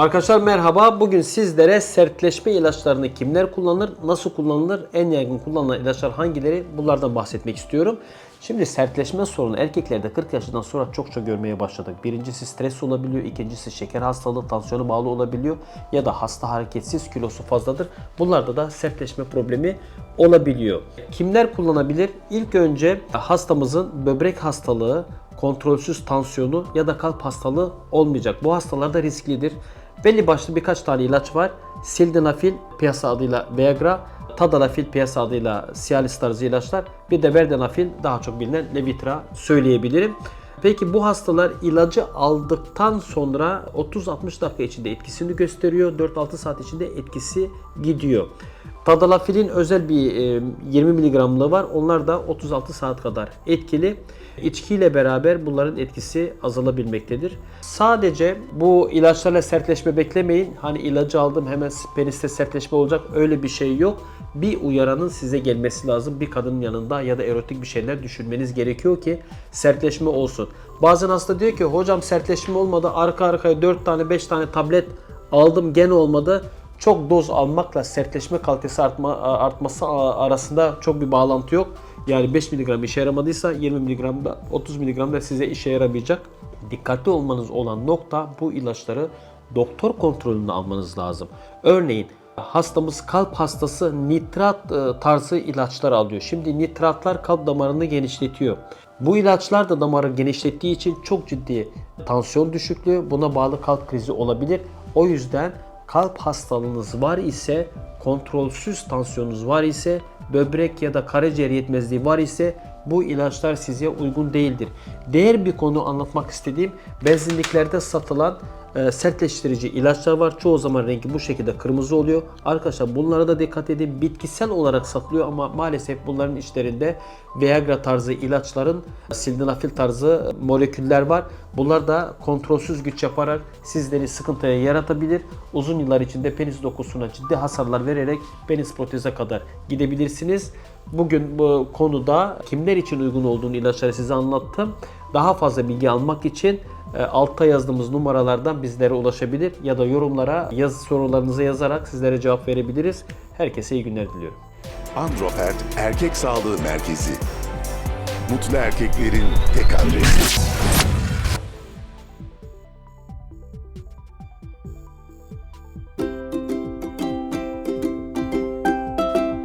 Arkadaşlar merhaba. Bugün sizlere sertleşme ilaçlarını kimler kullanır, nasıl kullanılır, en yaygın kullanılan ilaçlar hangileri bunlardan bahsetmek istiyorum. Şimdi sertleşme sorunu erkeklerde 40 yaşından sonra çokça görmeye başladık. Birincisi stres olabiliyor, ikincisi şeker hastalığı, tansiyonu bağlı olabiliyor ya da hasta hareketsiz, kilosu fazladır. Bunlarda da sertleşme problemi olabiliyor. Kimler kullanabilir? İlk önce hastamızın böbrek hastalığı, kontrolsüz tansiyonu ya da kalp hastalığı olmayacak. Bu hastalarda risklidir. Belli başlı birkaç tane ilaç var. Sildenafil piyasa adıyla Viagra, Tadalafil piyasa adıyla Cialis tarzı ilaçlar. Bir de Verdenafil daha çok bilinen Levitra söyleyebilirim. Peki bu hastalar ilacı aldıktan sonra 30-60 dakika içinde etkisini gösteriyor. 4-6 saat içinde etkisi gidiyor. Tadalafilin özel bir e, 20 mg'lığı var. Onlar da 36 saat kadar etkili. İçkiyle beraber bunların etkisi azalabilmektedir. Sadece bu ilaçlarla sertleşme beklemeyin. Hani ilacı aldım hemen peniste sertleşme olacak öyle bir şey yok. Bir uyaranın size gelmesi lazım. Bir kadının yanında ya da erotik bir şeyler düşünmeniz gerekiyor ki sertleşme olsun. Bazen hasta diyor ki hocam sertleşme olmadı arka arkaya 4 tane 5 tane tablet aldım gene olmadı çok doz almakla sertleşme kalitesi artma, artması arasında çok bir bağlantı yok. Yani 5 mg işe yaramadıysa 20 mg da 30 mg da size işe yaramayacak. Dikkatli olmanız olan nokta bu ilaçları doktor kontrolünde almanız lazım. Örneğin hastamız kalp hastası nitrat e, tarzı ilaçlar alıyor. Şimdi nitratlar kalp damarını genişletiyor. Bu ilaçlar da damarı genişlettiği için çok ciddi tansiyon düşüklüğü, buna bağlı kalp krizi olabilir. O yüzden kalp hastalığınız var ise, kontrolsüz tansiyonunuz var ise, böbrek ya da karaciğer yetmezliği var ise bu ilaçlar size uygun değildir. Diğer bir konu anlatmak istediğim benzinliklerde satılan e, sertleştirici ilaçlar var. Çoğu zaman rengi bu şekilde kırmızı oluyor. Arkadaşlar bunlara da dikkat edin. Bitkisel olarak satılıyor ama maalesef bunların içlerinde Viagra tarzı ilaçların sildenafil tarzı moleküller var. Bunlar da kontrolsüz güç yaparak sizleri sıkıntıya yaratabilir. Uzun yıllar içinde penis dokusuna ciddi hasarlar vererek penis proteze kadar gidebilirsiniz. Bugün bu konuda kimler için uygun olduğunu ilaçları size anlattım. Daha fazla bilgi almak için altta yazdığımız numaralardan bizlere ulaşabilir ya da yorumlara yaz sorularınızı yazarak sizlere cevap verebiliriz. Herkese iyi günler diliyorum. Androfert Erkek Sağlığı Merkezi. Mutlu erkeklerin tek adresi.